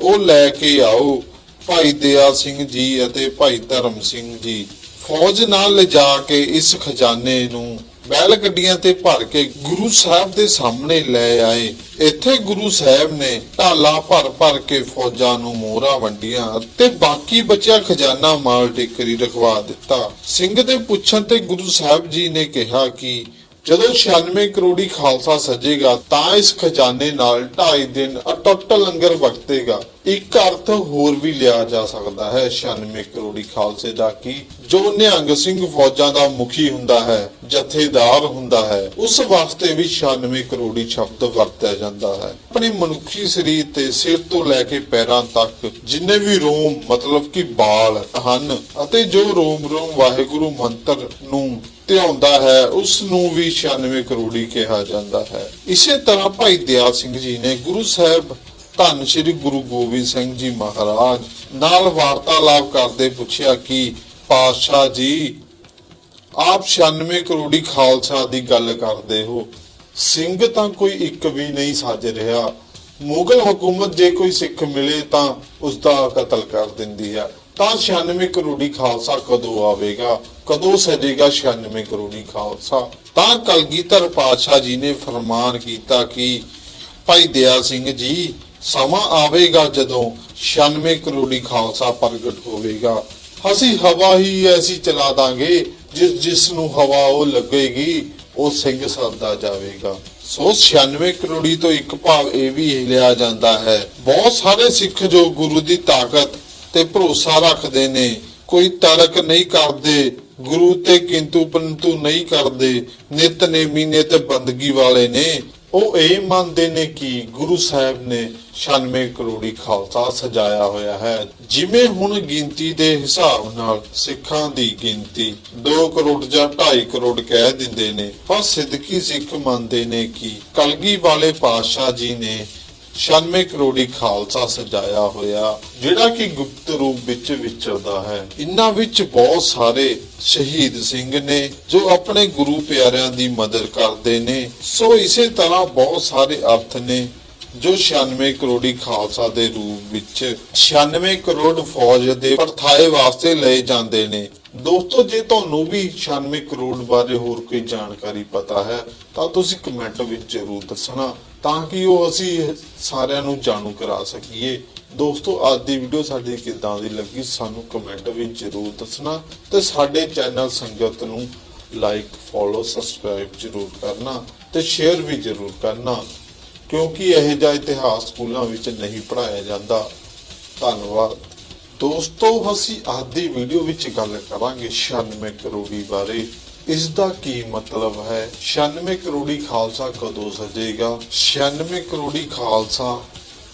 ਉਹ ਲੈ ਕੇ ਆਓ, ਭਾਈ ਦਇਆ ਸਿੰਘ ਜੀ ਅਤੇ ਭਾਈ ਧਰਮ ਸਿੰਘ ਜੀ। ਫੌਜ ਨਾਲ ਲਿਜਾ ਕੇ ਇਸ ਖਜ਼ਾਨੇ ਨੂੰ ਬੈਲ ਗੱਡੀਆਂ ਤੇ ਭਰ ਕੇ ਗੁਰੂ ਸਾਹਿਬ ਦੇ ਸਾਹਮਣੇ ਲੈ ਆਏ। ਇੱਥੇ ਗੁਰੂ ਸਾਹਿਬ ਨੇ ਢਾਲਾ ਭਰ ਭਰ ਕੇ ਫੌਜਾਂ ਨੂੰ ਮੋਹਰਾਂ ਵੰਡੀਆਂ ਤੇ ਬਾਕੀ ਬਚਿਆ ਖਜ਼ਾਨਾ ਮਾਲ ਟੇਕਰੀ ਰਖਵਾ ਦਿੱਤਾ। ਸਿੰਘ ਦੇ ਪੁੱਛਣ ਤੇ ਗੁਰੂ ਸਾਹਿਬ ਜੀ ਨੇ ਕਿਹਾ ਕਿ ਜਦੋਂ 96 ਕਰੋੜੀ ਖਾਲਸਾ ਸਜੇਗਾ, ਤਾਂ ਇਸ ਖਜ਼ਾਨੇ ਨਾਲ 2.5 ਦਿਨ ਅਟੁੱਟ ਲੰਗਰ ਵਰਤੇਗਾ। ਇੱਕ ਅਰਥ ਹੋਰ ਵੀ ਲਿਆ ਜਾ ਸਕਦਾ ਹੈ 96 ਕਰੋੜੀ ਖਾਲਸੇ ਦਾ ਕੀ? ਜੋ ਨਿਹੰਗ ਸਿੰਘ ਫੌਜਾਂ ਦਾ ਮੁਖੀ ਹੁੰਦਾ ਹੈ, ਜਥੇਦਾਰ ਹੁੰਦਾ ਹੈ, ਉਸ ਵਾਸਤੇ ਵੀ 96 ਕਰੋੜੀ ਸ਼ਬਦ ਵਰਤਿਆ ਜਾਂਦਾ ਹੈ। ਆਪਣੇ ਮਨੁੱਖੀ ਸਰੀਰ ਤੇ ਸਿਰ ਤੋਂ ਲੈ ਕੇ ਪੈਰਾਂ ਤੱਕ ਜਿੰਨੇ ਵੀ ਰੋਮ, ਮਤਲਬ ਕਿ ਬਾਲ ਹਨ ਅਤੇ ਜੋ ਰੋਮ ਰੋਮ ਵਾਹਿਗੁਰੂ ਮੰਤਰ ਨੂੰ ਧਿਆਉਂਦਾ ਹੈ ਉਸ ਨੂੰ ਵੀ 96 ਕਰੋੜੀ ਕਿਹਾ ਜਾਂਦਾ ਹੈ। ਇਸੇ ਤਰ੍ਹਾਂ ਭਾਈ ਦਿਆਲ ਸਿੰਘ ਜੀ ਨੇ ਗੁਰੂ ਸਾਹਿਬ ਧੰਨ ਸ਼੍ਰੀ ਗੁਰੂ ਗੋਬਿੰਦ ਸਿੰਘ ਜੀ ਮਹਾਰਾਜ ਨਾਲ ਵਾਰਤਾਲਾਪ ਕਰਦੇ ਪੁੱਛਿਆ ਕਿ, ਪਾਤਸ਼ਾਹ ਜੀ, ਆਪ 96 ਕਰੋੜੀ ਖਾਲਸਾ ਦੀ ਗੱਲ ਕਰਦੇ ਹੋ। ਸਿੰਘ ਤਾਂ ਕੋਈ ਇੱਕ ਵੀ ਨਹੀਂ ਸੱਜ ਰਿਹਾ। ਮੁਗਲ ਹਕੂਮਤ ਜੇ ਕੋਈ ਸਿੱਖ ਮਿਲੇ ਤਾਂ ਉਸ ਦਾ ਕਤਲ ਕਰ ਦਿੰਦੀ ਹੈ। ਤਾਂ 96 ਕਰੋੜੀ ਖਾਲਸਾ ਕਦੋਂ ਆਵੇਗਾ? ਕਦੋਂ ਸਜੇਗਾ 96 ਕਰੋੜੀ ਖਾਲਸਾ? ਤਾਂ ਕਲਗੀਧਰ ਪਾਤਸ਼ਾਹ ਜੀ ਨੇ ਫਰਮਾਨ ਕੀਤਾ ਕਿ, ਭਾਈ ਦਇਆ ਸਿੰਘ ਜੀ, ਸਮਾਂ ਆਵੇਗਾ ਜਦੋਂ 96 ਕਰੋੜੀ ਖਾਲਸਾ ਪ੍ਰਗਟ ਹੋਵੇਗਾ। ਅਸੀਂ ਹਵਾ ਹੀ ਐਸੀ ਚਲਾ ਦਾਂਗੇ, ਜਿਸ ਜਿਸ ਨੂੰ ਹਵਾ ਉਹ ਲੱਗੇਗੀ, ਉਹ ਸਿੰਘ ਸਰਦਾ ਜਾਵੇਗਾ। ਸੋ 96 ਕਰੋੜੀ ਤੋਂ ਇੱਕ ਭਾਵ ਇਹ ਵੀ ਲਿਆ ਜਾਂਦਾ ਹੈ, ਬਹੁਤ ਸਾਰੇ ਸਿੱਖ ਜੋ ਗੁਰੂ ਦੀ ਤਾਕਤ ਤੇ ਭਰੋਸਾ ਰੱਖਦੇ ਨੇ, ਕੋਈ ਤਰਕ ਨਹੀਂ ਕਰਦੇ ਗੁਰੂ ਤੇ ਕਿੰਤੂ ਪਰੰਤੂ ਨਹੀਂ ਕਰਦੇ ਨਿਤਨੇਮੀ ਨੇ ਤੇ ਬੰਦਗੀ ਵਾਲੇ ਨੇ। ਉਹ ਇਹ ਮੰਨਦੇ ਨੇ ਕਿ ਗੁਰੂ ਸਾਹਿਬ ਨੇ 96 ਕਰੋੜੀ ਖਾਲਸਾ ਸਜਾਇਆ ਹੋਇਆ ਹੈ। ਜਿਵੇਂ ਹੁਣ ਗਿਣਤੀ ਦੇ ਹਿਸਾਬ ਨਾਲ ਸਿੱਖਾਂ ਦੀ ਗਿਣਤੀ 2 ਕਰੋੜ ਜਾਂ 2.5 ਕਰੋੜ ਕਹਿ ਦਿੰਦੇ ਨੇ, ਪਰ ਸਿੱਧਕੀ ਸਿੱਖ ਮੰਨਦੇ ਨੇ ਕਿ ਕਲਗੀ ਵਾਲੇ ਪਾਤਸ਼ਾਹ ਜੀ ਨੇ 96 ਕਰੋੜੀ ਖਾਲਸਾ ਸਜਾਇਆ ਹੋਇਆ, ਜਿਹੜਾ ਕਿ ਗੁਪਤ ਰੂਪ ਵਿੱਚ ਵਿਚਰਦਾ ਹੈ। ਇਨ੍ਹਾਂ ਵਿੱਚ ਬਹੁਤ ਸਾਰੇ ਸ਼ਹੀਦ ਸਿੰਘ ਨੇ, ਜੋ ਆਪਣੇ ਗੁਰੂ ਪਿਆਰਿਆਂ ਦੀ ਮਦਦ ਕਰਦੇ ਨੇ। ਸੋ ਇਸੇ ਤਰ੍ਹਾਂ ਬਹੁਤ ਸਾਰੇ ਅਰਥ ਨੇ, ਜੋ 96 ਕਰੋੜੀ ਖਾਲਸਾ ਦੇ ਰੂਪ ਵਿੱਚ 96 ਕਰੋੜ ਫੌਜ ਦੇ ਪਰਥਾਏ ਵਾਸਤੇ ਲਏ ਜਾਂਦੇ ਨੇ। ਦੋਸਤੋ, ਜੇ ਤੁਹਾਨੂੰ ਵੀ 96 ਕਰੋੜ ਬਾਰੇ ਹੋਰ ਕੋਈ ਜਾਣਕਾਰੀ ਪਤਾ ਹੈ, ਤਾਂ ਤੁਸੀਂ ਕਮੈਂਟ ਵਿੱਚ ਜ਼ਰੂਰ ਦੱਸਣਾ। ਤਾਂ ਕਿ ਉਹ ਅਸੀਂ ਸਾਰਿਆਂ ਨੂੰ ਜਾਣੂ ਕਰਾ ਸਕੀਏ। ਦੋਸਤੋ, ਅੱਜ ਦੀ ਵੀਡੀਓ ਸਾਡੀ ਕਿੱਦਾਂ ਦੀ ਲੱਗੀ ਸਾਨੂੰ ਕਮੈਂਟ ਵਿੱਚ ਜ਼ਰੂਰ ਦੱਸਣਾ ਤੇ ਸਾਡੇ ਚੈਨਲ ਸੰਗਤ ਨੂੰ ਲਾਈਕ ਫੋਲੋ ਸਬਸਕ੍ਰਾਈਬ ਜ਼ਰੂਰ ਕਰਨਾ ਤੇ ਸ਼ੇਅਰ ਵੀ ਜ਼ਰੂਰ ਕਰਨਾ, ਕਿਉਂਕਿ ਇਹ ਜਿਹਾ ਇਤਿਹਾਸ ਸਕੂਲਾਂ ਵਿੱਚ ਨਹੀਂ ਪੜਾਇਆ ਜਾਂਦਾ। ਧੰਨਵਾਦ। ਦੋਸਤੋ, ਅਸੀਂ ਅੱਜ ਦੀ ਵੀਡੀਓ ਵਿੱਚ ਗੱਲ ਕਰਾਂਗੇ 96 ਕਰੋੜੀ ਬਾਰੇ। ਇਸ ਦਾ ਕੀ ਮਤਲਬ ਹੈ? 96 ਕਰੋੜੀ ਖਾਲਸਾ ਕਦੋਂ ਸਜੇਗਾ? 96 ਕਰੋੜੀ ਖਾਲਸਾ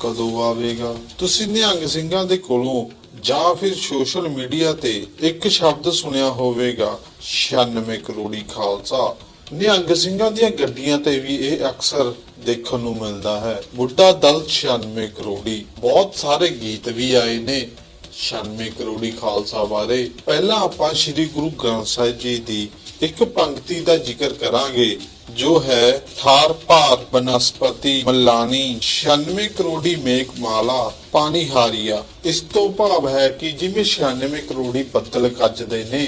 ਕਦੋਂ ਆਵੇਗਾ? ਤੁਸੀਂ ਨਿਹੰਗ ਸਿੰਘਾਂ ਦੇ ਕੋਲੋਂ ਜਾਂ ਫਿਰ ਸੋਸ਼ਲ ਮੀਡੀਆ ਤੇ ਇੱਕ ਸ਼ਬਦ ਸੁਣਿਆ ਹੋਵੇਗਾ 96 ਕਰੋੜੀ ਖਾਲਸਾ। ਨਿਹੰਗ ਸਿੰਘਾਂ ਦੀਆਂ ਗੱਡੀਆਂ ਤੇ ਵੀ ਇਹ ਅਕਸਰ ਦੇਖਣ ਨੂੰ ਮਿਲਦਾ ਹੈ। ਬੁੱਢਾ ਦਲ 96 ਕਰੋੜੀ। ਬਹੁਤ ਸਾਰੇ ਗੀਤ ਵੀ ਆਏ ਨੇ। 96 ਕਰੋੜੀ ਖਾਲਸਾ ਬਾਰੇ ਪਹਿਲਾਂ ਆਪਾਂ ਸ੍ਰੀ ਗੁਰੂ ਗ੍ਰੰਥ ਸਾਹਿਬ ਜੀ ਦੀ ਇੱਕ ਪੰਕਤੀ ਦਾ ਜ਼ਿਕਰ ਕਰਾਂਗੇ, ਜੋ ਹੈ ਥਾਰ ਭਾਰ ਬਨਸਪਤੀ ਮਲਾਨੀ 96 ਕਰੋੜੀ ਮੇਕ ਮਾਲਾ ਪਾਣੀ ਹਾਰੀਆ ਇਸ ਤੋਂ ਭਾਵ ਹੈ ਕਿ ਜਿਵੇਂ 96 ਕਰੋੜੀ ਬੱਦਲ ਕੱਜਦੇ ਨੇ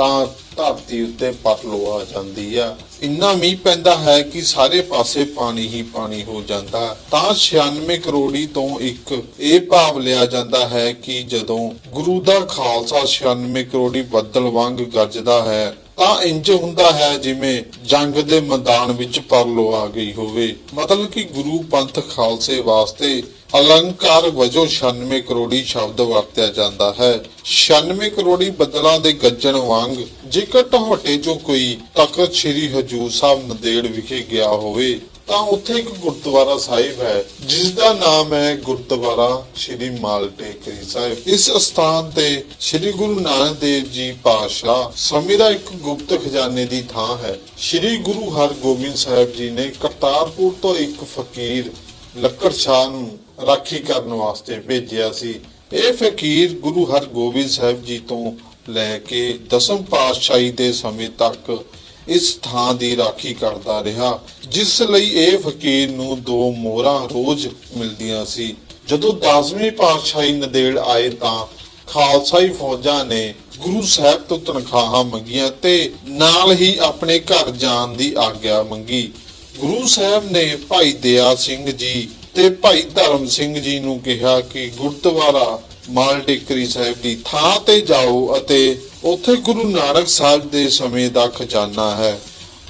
ਤਾਂ ਧਰਤੀ ਉੱਤੇ ਪਤਲੋ ਆ ਜਾਂਦੀ ਆ। ਇੰਨਾ ਮੀਂਹ ਪੈਂਦਾ ਹੈ ਕਿ ਸਾਰੇ ਪਾਸੇ ਪਾਣੀ ਹੀ ਪਾਣੀ ਹੋ ਜਾਂਦਾ। ਤਾਂ 96 ਕਰੋੜੀ ਤੋਂ ਇੱਕ ਇਹ ਭਾਵ ਲਿਆ ਜਾਂਦਾ ਹੈ ਕਿ ਜਦੋਂ ਗੁਰੂ ਦਾ ਖਾਲਸਾ 96 ਕਰੋੜੀ ਬੱਦਲ ਵਾਂਗ ਗਰਜਦਾ ਹੈ, ਤਾਂ ਇੰਜ ਹੁੰਦਾ ਹੈ ਜਿਵੇਂ ਜੰਗ ਦੇ ਮੈਦਾਨ ਵਿੱਚ ਪਰਲੋ ਆ ਗਈ ਹੋਵੇ। ਮਤਲਬ ਕਿ ਗੁਰੂ ਪੰਥ ਖਾਲਸੇ ਵਾਸਤੇ ਅਲੰਕਾਰ ਵਜੋਂ 96 ਕਰੋੜੀ ਸ਼ਬਦ ਵਰਤਿਆ ਜਾਂਦਾ ਹੈ। 96 ਕਰੋੜੀ ਬੱਦਲਾਂ ਦੇ ਗੱਜਣ ਵਾਂਗ ਜੇਕਰ ਤੁਹਾਡੇ ਚੋਂ ਕੋਈ ਤਖਤ ਸ੍ਰੀ ਹਜੂਰ ਸਾਹਿਬ ਨੰਦੇੜ ਵਿਖੇ ਗਿਆ ਹੋਵੇ, ਤਾਂ ਉੱਥੇ ਇੱਕ ਗੁਰਦੁਆਰਾ ਸਾਹਿਬ ਹੈ ਜਿਸ ਦਾ ਨਾਮ ਹੈ ਗੁਰਦੁਆਰਾ ਸ੍ਰੀ ਮਾਲਟੇਕਰੀ ਸਾਹਿਬ। ਇਸ ਸਥਾਨ ਤੇ ਸ੍ਰੀ ਗੁਰੂ ਨਾਨਕ ਦੇਵ ਜੀ ਪਾਤਸ਼ਾਹ ਸਮੇਂ ਦਾ ਇੱਕ ਗੁਪਤ ਖਜ਼ਾਨੇ ਦੀ ਥਾਂ ਹੈ। ਸ੍ਰੀ ਗੁਰੂ ਹਰਗੋਬਿੰਦ ਸਾਹਿਬ ਜੀ ਨੇ ਕਰਤਾਰਪੁਰ ਤੋਂ ਇੱਕ ਫਕੀਰ ਲੱਕੜ ਸ਼ਾਹ ਨੂੰ ਰਾਖੀ ਕਰਨ ਵਾਸਤੇ ਭੇਜਿਆ ਸੀ। ਇਹ ਫਕੀਰ ਗੁਰੂ ਹਰਗੋਬਿੰਦ ਸਾਹਿਬ ਜੀ ਤੋਂ ਲੈ ਕੇ ਦਸਮ ਪਾਤਸ਼ਾਹੀ ਦੇ ਸਮੇਂ ਤੱਕ ਇਸ ਥਾਂ ਦੀ ਰਾਖੀ ਕਰਦਾ ਰਿਹਾ, ਜਿਸ ਲਈ ਇਹ ਫਕੀਰ ਨੂੰ ਦੋ ਮੋਹਰਾਂ ਰੋਜ਼ ਮਿਲਦੀਆਂ ਸੀ। ਜਦੋਂ 10ਵੀਂ ਪਾਤਸ਼ਾਹੀ ਨਦੇੜ ਆਏ ਤਾਂ ਖਾਲਸਾਈ ਫੌਜਾਂ ਨੇ ਗੁਰੂ ਸਾਹਿਬ ਤੋਂ ਤਨਖਾਹਾਂ ਮੰਗੀਆਂ ਤੇ ਨਾਲ ਹੀ ਆਪਣੇ ਘਰ ਜਾਣ ਦੀ ਆਗਿਆ ਮੰਗੀ। ਗੁਰੂ ਸਾਹਿਬ ਨੇ ਭਾਈ ਦਇਆ ਸਿੰਘ ਜੀ ਤੇ ਭਾਈ ਧਰਮ ਸਿੰਘ ਜੀ ਨੂੰ ਕਿਹਾ ਕਿ ਗੁਰਦੁਆਰਾ ਮਾਲ ਟੇਕਰੀ ਸਾਹਿਬ ਦੀ ਥਾਂ ਤੇ ਜਾਓ ਅਤੇ ਉੱਥੇ ਗੁਰੂ ਨਾਨਕ ਸਾਹਿਬ ਦੇ ਸਮੇਂ ਦਾ ਖਜ਼ਾਨਾ ਹੈ।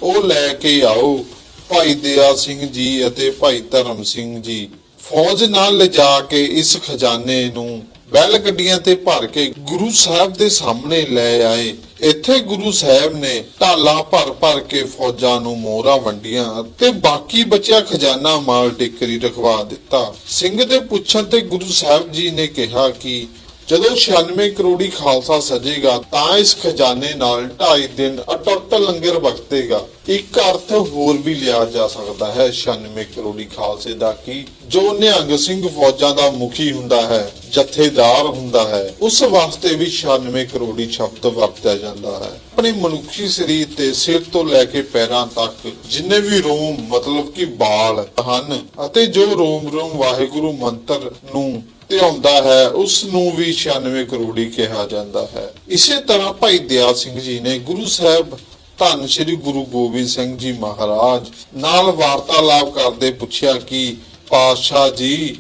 ਉਹ ਲੈ ਕੇ ਆਓ। ਭਾਈ ਦਇਆ ਸਿੰਘ ਜੀ ਅਤੇ ਭਾਈ ਧਰਮ ਸਿੰਘ ਜੀ ਫੌਜ ਨਾਲ ਲਿਜਾ ਕੇ ਇਸ ਖਜ਼ਾਨੇ ਨੂੰ ਬੈਲ ਗੱਡੀਆਂ ਤੇ ਭਰ ਕੇ ਗੁਰੂ ਸਾਹਿਬ ਦੇ ਸਾਹਮਣੇ ਲੈ ਆਏ। ਇੱਥੇ ਗੁਰੂ ਸਾਹਿਬ ਨੇ ਢਾਲਾ ਭਰ ਭਰ ਕੇ ਫੌਜਾਂ ਨੂੰ ਮੋਹਰਾਂ ਵੰਡੀਆਂ ਤੇ ਬਾਕੀ ਬਚਿਆ ਖਜ਼ਾਨਾ ਮਾਲ ਟਿਕਰੀ ਰਖਵਾ ਦਿੱਤਾ। ਸਿੰਘ ਦੇ ਪੁੱਛਣ ਤੇ ਗੁਰੂ ਸਾਹਿਬ ਜੀ ਨੇ ਕਿਹਾ ਕਿ ਜਦੋਂ 96 ਕਰੋੜੀ ਖਾਲਸਾ ਸਜੇਗਾ, ਤਾਂ ਇਸ ਖਜ਼ਾਨੇ ਨਾਲ 2.5 ਦਿਨ ਅਟੁੱਟ ਲੰਗਰ ਵਰਤੇਗਾ। ਇੱਕ ਅਰਥ ਹੋਰ ਵੀ ਲਿਆ ਜਾ ਸਕਦਾ ਹੈ 96 ਕਰੋੜੀ ਖਾਲਸੇ ਦਾ ਕਿ? ਜੋ ਨਿਹੰਗ ਸਿੰਘ ਫੌਜਾਂ ਦਾ ਮੁਖੀ ਹੁੰਦਾ ਹੈ, ਜਥੇਦਾਰ ਹੁੰਦਾ ਹੈ, ਉਸ ਵਾਸਤੇ ਵੀ 96 ਕਰੋੜੀ ਸ਼ਬਦ ਵਰਤਿਆ ਜਾਂਦਾ ਹੈ। ਆਪਣੇ ਮਨੁੱਖੀ ਸਰੀਰ ਤੇ ਸਿਰ ਤੋਂ ਲੈ ਕੇ ਪੈਰਾਂ ਤੱਕ ਜਿੰਨੇ ਵੀ ਰੋਮ, ਮਤਲਬ ਕਿ ਬਾਲ ਹਨ, ਅਤੇ ਜੋ ਰੋਮ ਰੋਮ ਵਾਹਿਗੁਰੂ ਮੰਤਰ ਨੂੰ ਧਿਆਉਂਦਾ ਹੈ ਉਸ ਨੂੰ ਵੀ 96 ਕਰੋੜੀ ਕਿਹਾ ਜਾਂਦਾ ਹੈ। ਇਸੇ ਤਰ੍ਹਾਂ ਭਾਈ ਦਿਆ ਸਿੰਘ ਜੀ ਨੇ ਗੁਰੂ ਸਾਹਿਬ, ਧੰਨ ਸ੍ਰੀ ਗੁਰੂ ਗੋਬਿੰਦ ਸਿੰਘ ਜੀ ਮਹਾਰਾਜ ਨਾਲ ਵਾਰਤਾਲਾਪ ਕਰਦੇ ਪੁੱਛਿਆ ਕਿ, ਪਾਤਸ਼ਾਹ ਜੀ,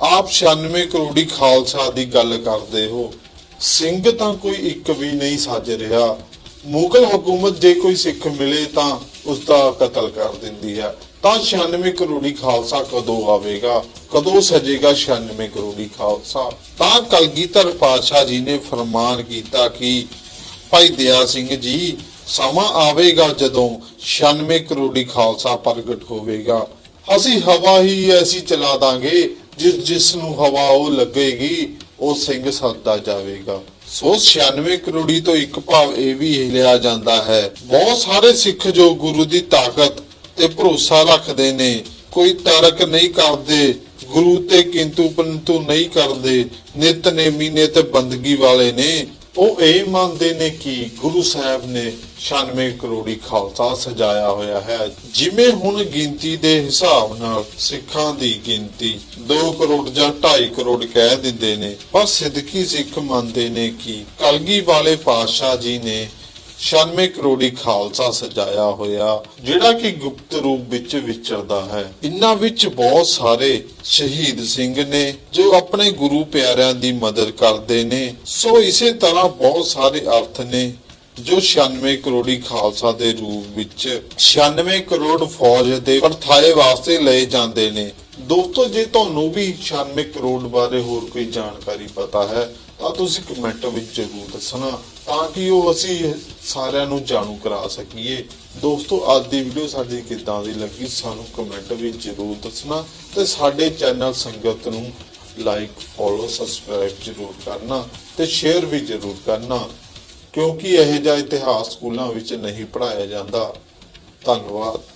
ਆਪ 96 ਕਰੋੜੀ ਖਾਲਸਾ ਦੀ ਗੱਲ ਕਰਦੇ ਹੋ। ਸਿੰਘ ਤਾਂ ਕੋਈ ਇੱਕ ਵੀ ਨਹੀਂ ਸੱਜ ਰਿਹਾ। ਮੁਗਲ ਹਕੂਮਤ ਜੇ ਕੋਈ ਸਿੱਖ ਮਿਲੇ ਤਾਂ ਉਸ ਦਾ ਕਤਲ ਕਰ ਦਿੰਦੀ ਹੈ। ਤਾਂ 96 ਕਰੋੜੀ ਖਾਲਸਾ ਕਦੋਂ ਆਵੇਗਾ? ਕਦੋਂ ਸਜੇਗਾ 96 ਕਰੋੜੀ ਖਾਲਸਾ? ਤਾਂ ਕਲਗੀਧਰ ਪਾਤਸ਼ਾਹ ਜੀ ਨੇ ਫਰਮਾਨ ਕੀਤਾ ਕਿ, ਭਾਈ ਦਇਆ ਸਿੰਘ ਜੀ, ਸਮਾਂ ਆਵੇਗਾ ਜਦੋਂ 96 ਕਰੋੜੀ ਖਾਲਸਾ ਪ੍ਰਗਟ ਹੋਵੇਗਾ। ਅਸੀਂ ਹਵਾ ਹੀ ਐਸੀ ਚਲਾ ਦਾਂਗੇ, ਜਿਸ ਜਿਸ ਨੂੰ ਹਵਾ ਉਹ ਲੱਗੇਗੀ, ਉਹ ਸਿੰਘ ਸੱਦਾ ਜਾਵੇਗਾ। ਸੋ 96 ਕਰੋੜੀ ਤੋਂ ਇੱਕ ਭਾਵ ਇਹ ਵੀ ਲਿਆ ਜਾਂਦਾ ਹੈ, ਬਹੁਤ ਸਾਰੇ ਸਿੱਖ ਜੋ ਗੁਰੂ ਦੀ ਤਾਕਤ ਤੇ ਭਰੋਸਾ ਰੱਖਦੇ ਨੇ। ਕੋਈ ਤਰਕ ਨਹੀਂ ਕਰਦੇ, ਗੁਰੂ ਤੇ ਕਿੰਤੂ ਪਰੰਤੂ ਨਹੀਂ ਕਰਦੇ ਨਿਤਨੇਮੀ ਨੇ ਤੇ ਬੰਦਗੀ ਵਾਲੇ ਨੇ। ਉਹ ਇਹ ਮੰਨਦੇ ਨੇ ਕਿ ਗੁਰੂ ਸਾਹਿਬ ਨੇ 96 ਕਰੋੜੀ ਖਾਲਸਾ ਸਜਾਇਆ ਹੋਇਆ ਹੈ। ਜਿਵੇਂ ਹੁਣ ਗਿਣਤੀ ਦੇ ਹਿਸਾਬ ਨਾਲ ਸਿੱਖਾਂ ਦੀ ਗਿਣਤੀ 2 ਕਰੋੜ ਜਾਂ 2.5 ਕਰੋੜ ਕਹਿ ਦਿੰਦੇ ਨੇ। ਪਰ ਸਿੱਧਕੀ ਸਿੱਖ ਮੰਨਦੇ ਨੇ ਕਿ ਕਲਗੀ ਵਾਲੇ ਪਾਤਸ਼ਾਹ ਜੀ ਨੇ 96 ਕਰੋੜੀ ਖਾਲਸਾ ਸਜਾਇਆ ਹੋਇਆ, ਜਿਹੜਾ ਕਿ ਗੁਪਤ ਰੂਪ ਵਿੱਚ ਵਿਚਰਦਾ ਹੈ। ਇਨ੍ਹਾਂ ਵਿੱਚ ਬਹੁਤ ਸਾਰੇ ਸ਼ਹੀਦ ਸਿੰਘ ਨੇ, ਜੋ ਆਪਣੇ ਗੁਰੂ ਪਿਆਰਿਆਂ ਦੀ ਮਦਦ ਕਰਦੇ ਨੇ। ਸੋ ਇਸੇ ਤਰ੍ਹਾਂ ਬਹੁਤ ਸਾਰੇ ਅਰਥ ਨੇ, ਜੋ 96 ਕਰੋੜੀ ਖਾਲਸਾ ਦੇ ਰੂਪ ਵਿੱਚ 96 ਕਰੋੜ ਫੌਜ ਦੇ ਪਰਥਾਏ ਵਾਸਤੇ ਲਏ ਜਾਂਦੇ ਨੇ। ਦੋਸਤੋ, ਜੇ ਤੁਹਾਨੂੰ ਵੀ 96 ਕਰੋੜ ਬਾਰੇ ਹੋਰ ਕੋਈ ਜਾਣਕਾਰੀ ਪਤਾ ਹੈ, ਤਾਂ ਤੁਸੀਂ ਕਮੈਂਟ ਵਿੱਚ ਜ਼ਰੂਰ ਦੱਸਣਾ। ਤਾਂ ਕਿ ਉਹ ਅਸੀਂ ਸਾਰਿਆਂ ਨੂੰ ਜਾਣੂ ਕਰਾ ਸਕੀਏ। ਦੋਸਤੋ, ਅੱਜ ਦੀ ਵੀਡੀਓ ਸਾਡੀ ਕਿੱਦਾਂ ਦੀ ਲੱਗੀ, ਸਾਨੂੰ ਕਮੈਂਟ ਵਿੱਚ ਜ਼ਰੂਰ ਦੱਸਣਾ ਤੇ ਸਾਡੇ ਚੈਨਲ ਸੰਗਤ ਨੂੰ ਲਾਈਕ ਫੋਲੋ ਸਬਸਕ੍ਰਾਈਬ ਜ਼ਰੂਰ ਕਰਨਾ ਤੇ ਸ਼ੇਅਰ ਵੀ ਜ਼ਰੂਰ ਕਰਨਾ, ਕਿਉਂਕਿ ਇਹ ਜਿਹਾ ਇਤਿਹਾਸ ਸਕੂਲਾਂ ਵਿੱਚ ਨਹੀਂ ਪੜਾਇਆ ਜਾਂਦਾ। ਧੰਨਵਾਦ।